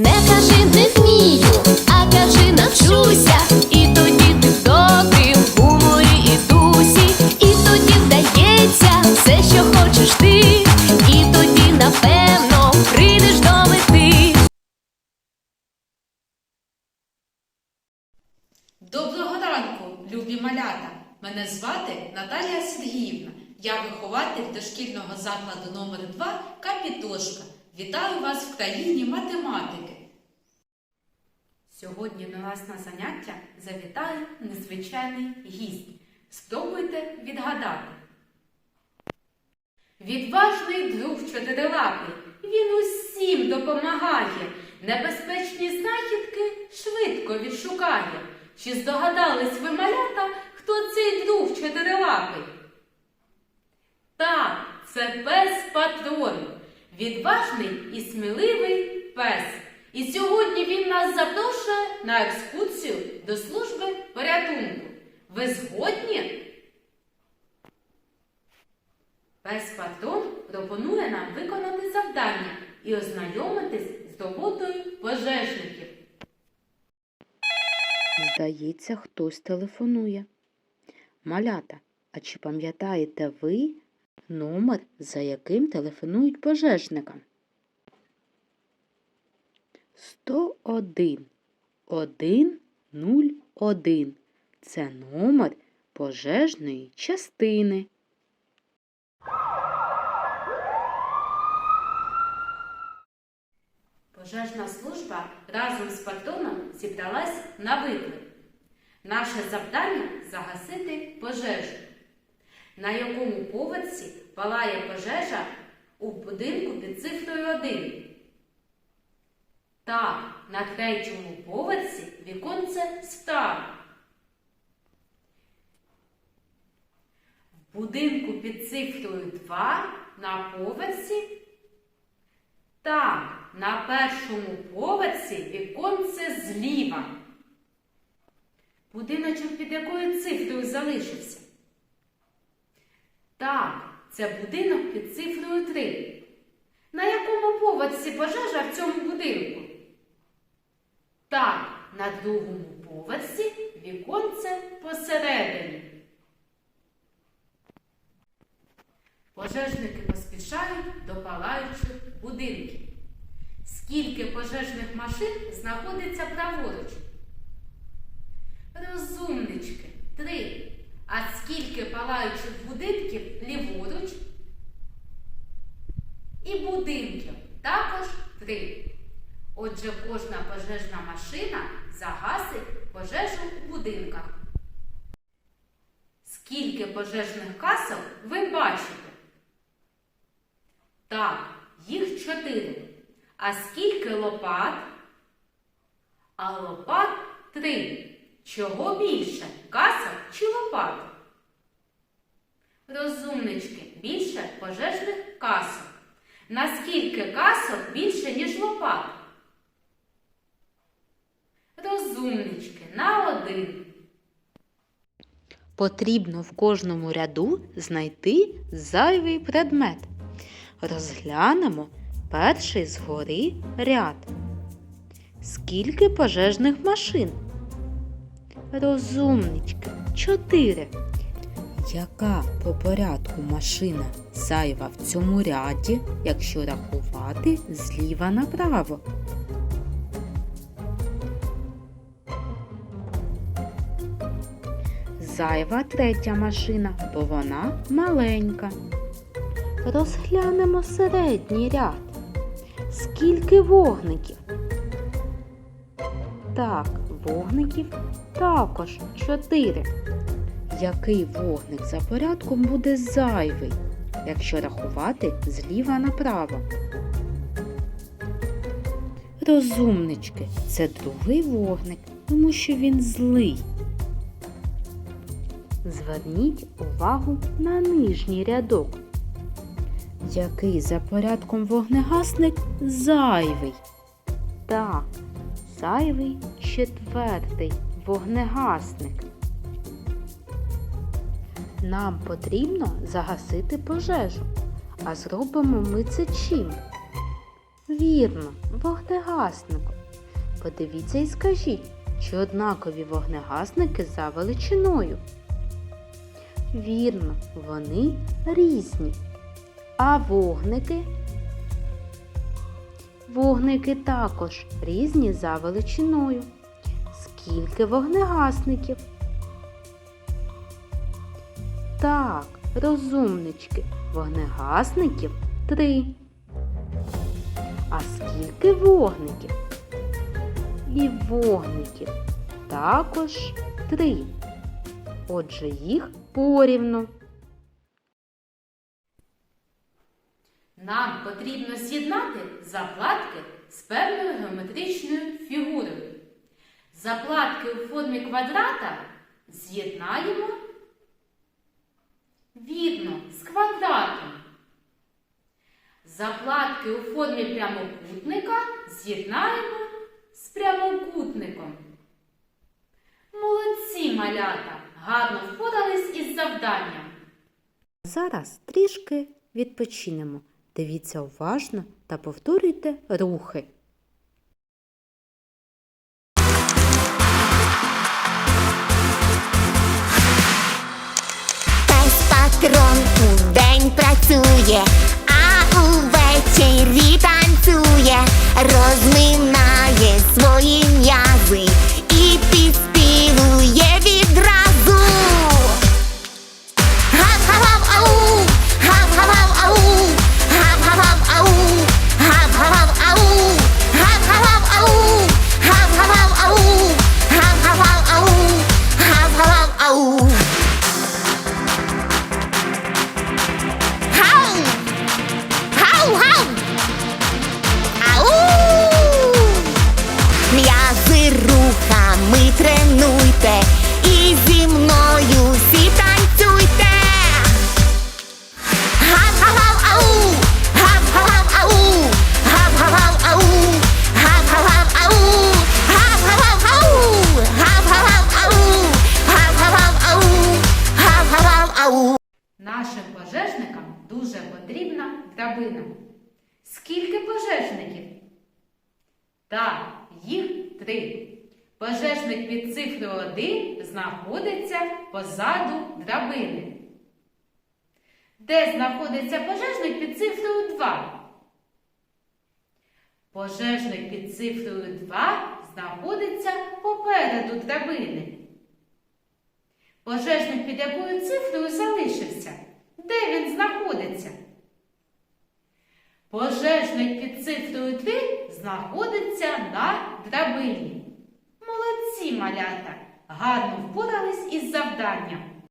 Не кажи не вмію, а кажи навчуся. І тоді ти в добрім гуморі і дусі, і тоді вдається все, що хочеш ти, і тоді напевно прийдеш до мети. Доброго ранку, любі малята! Мене звати Наталія Сергіївна. Я вихователь дошкільного закладу номер 2 Капітошка. Вітаю вас в країні математики. Сьогодні до нас на заняття завітає незвичайний гість. Спробуйте відгадати. Відважний друг чотирилапий. Він усім допомагає. Небезпечні знахідки швидко відшукає. Чи здогадались ви, малята, хто цей друг чотирилапий? Так, це пес патрон. Відважний і сміливий пес. І сьогодні він нас запрошує на екскурсію до служби порятунку. Ви згодні? Пес патрон пропонує нам виконати завдання і ознайомитись з роботою пожежників. Здається, хтось телефонує. Малята, а чи пам'ятаєте ви номер, за яким телефонують пожежникам? 101 101 Це номер пожежної частини. Пожежна служба разом з патроном зібралась на виклик. Наше завдання загасити пожежу. На якому поверсі палає пожежа у будинку під цифрою 1? Так, на третьому поверсі віконце справа. В будинку під цифрою 2 на поверсі так, на першому поверсі віконце зліва. Будиночок під якою цифрою залишився? Це будинок під цифрою 3. На якому поверсі пожежа в цьому будинку? Так, на другому поверсі віконце посередині. Пожежники поспішають до палаючих будинків. Скільки пожежних машин знаходиться праворуч? Розумнички, три. А скільки палаючих будинків ліворуч? І будинків також три. Отже, кожна пожежна машина загасить пожежу у будинках. Скільки пожежних касок ви бачите? Так, їх чотири. А скільки лопат? А лопат три. Чого більше? Касок чи лопат? Розумнички, більше пожежних касок. Наскільки касок більше, ніж лопат? Розумнички, на один. Потрібно в кожному ряду знайти зайвий предмет. Розглянемо перший згори ряд. Скільки пожежних машин? Розумнички, чотири. Яка по порядку машина зайва в цьому ряді, якщо рахувати зліва направо? Зайва третя машина, бо вона маленька. Розглянемо середній ряд. Скільки вогників? Так, вогників також чотири. Який вогник за порядком буде зайвий, якщо рахувати зліва направо? Розумнички, це другий вогник, тому що він злий. Зверніть увагу на нижній рядок. Який за порядком вогнегасник зайвий? Так, зайвий четвертий вогнегасник. Нам потрібно загасити пожежу. А зробимо ми це чим? Вірно, вогнегасником. Подивіться і скажіть, чи однакові вогнегасники за величиною. Вірно, вони різні. А вогники? Вогники також різні за величиною. Скільки вогнегасників? Так, розумнички, вогнегасників три. А скільки вогників? І вогників також три. Отже, їх порівну. Нам потрібно з'єднати заплатки з певною геометричною фігурою. Заплатки у формі квадрата з'єднаємо вірно з квадратом. Заплатки у формі прямокутника з'єднаємо з прямокутником. Молодці малята! Гарно впорались із завданням. Зараз трішки відпочинемо. Дивіться уважно та повторюйте рухи. Патрон у день працює, а увечері танцює, розминає свої м'язи і підспівує тренуйте, і зі мною всі танцюйте. Гав-гав-гав, ау, гав-гав-гав, ау, гав-гав-гав, ау, гав-гав-гав, ау, гав-гав-гав, ау, гав-гав-гав, ау, гав-гав-гав, ау, гав-гав-гав, ау. Нашим пожежникам дуже потрібна драбина. Скільки пожежників? Так, їх три. Пожежник під цифрою 1 знаходиться позаду драбини. Де знаходиться пожежник під цифрою 2? Пожежник під цифрою 2 знаходиться попереду драбини. Пожежник під якою цифрою залишився? Де він знаходиться? Пожежник під цифрою 3 знаходиться на драбині. Молодці малята! Гарно впорались із завданням.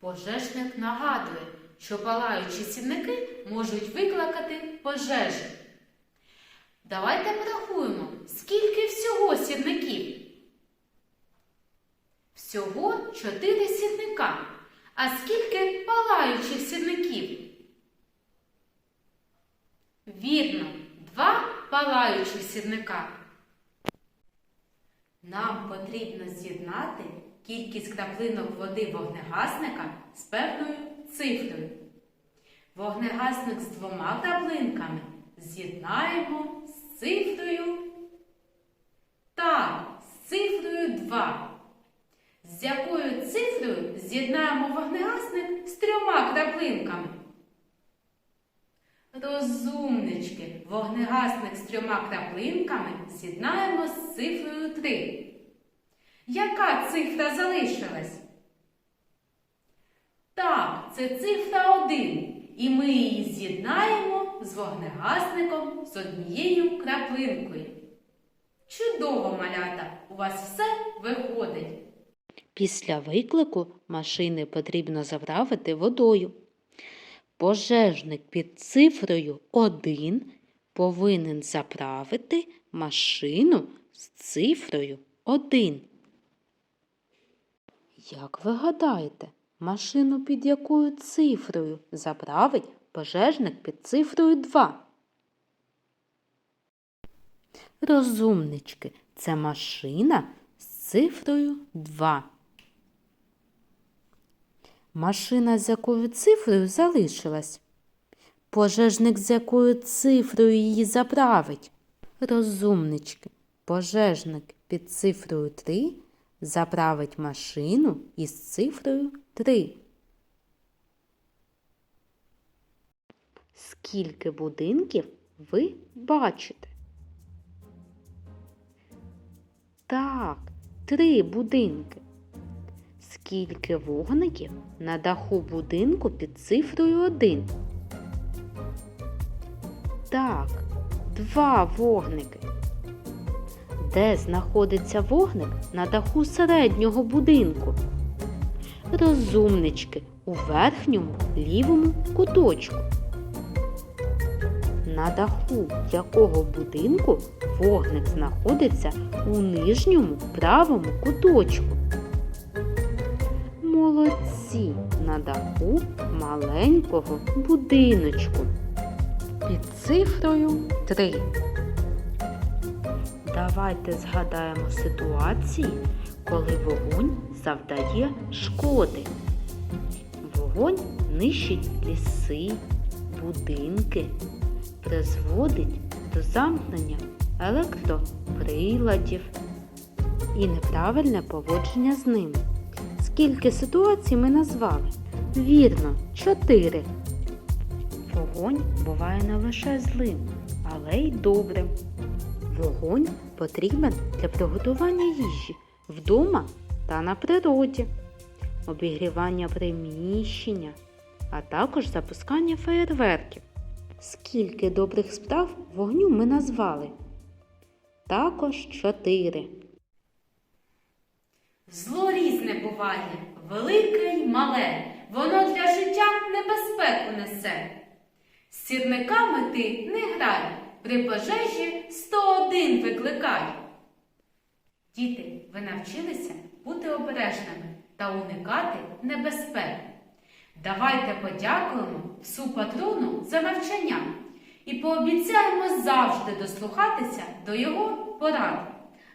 Пожежник нагадує, що палаючі сірники можуть викликати пожежу. Давайте порахуємо, скільки всього сірників. Всього чотири сірника. А скільки палаючих сірників? Вірно, два палаючих сірника. Нам потрібно з'єднати кількість краплинок води вогнегасника з певною цифрою. Вогнегасник з двома краплинками з'єднаємо з цифрою. Так, з цифрою 2. З якою цифрою з'єднаємо вогнегасник з трьома краплинками? Розумнички, вогнегасник з трьома краплинками з'єднаємо з цифрою 3. Яка цифра залишилась? Так, це цифра 1. І ми її з'єднаємо з вогнегасником з однією краплинкою. Чудово, малята! У вас все виходить. Після виклику машини потрібно заправити водою. Пожежник під цифрою 1 повинен заправити машину з цифрою 1. Як ви гадаєте, машину під якою цифрою заправить пожежник під цифрою 2? Розумнички, це машина з цифрою 2. Машина з якою цифрою залишилась? Пожежник з якою цифрою її заправить? Розумнички, пожежник під цифрою 3 заправить машину із цифрою 3. Скільки будинків ви бачите? Так, три будинки. Скільки вогників на даху будинку під цифрою 1? Так, два вогники. Де знаходиться вогник на даху середнього будинку? Розумнички у верхньому лівому куточку. На даху якого будинку вогник знаходиться у нижньому правому куточку. Молодці на даху маленького будиночку під цифрою 3. Давайте згадаємо ситуації, коли вогонь завдає шкоди. Вогонь нищить ліси, будинки, призводить до замкнення електроприладів і неправильне поводження з ними. Скільки ситуацій ми назвали? Вірно, чотири. Вогонь буває не лише злим, але й добрим. Вогонь потрібен для приготування їжі вдома та на природі, обігрівання приміщення, а також запускання феєрверків. Скільки добрих справ вогню ми назвали? Також чотири. Зло різне буває, велике й мале, воно для життя небезпеку несе. З сірниками ти не грай, при пожежі 101 викликай. Діти, ви навчилися бути обережними та уникати небезпеки. Давайте подякуємо псу патрону за навчання і пообіцяємо завжди дослухатися до його порад.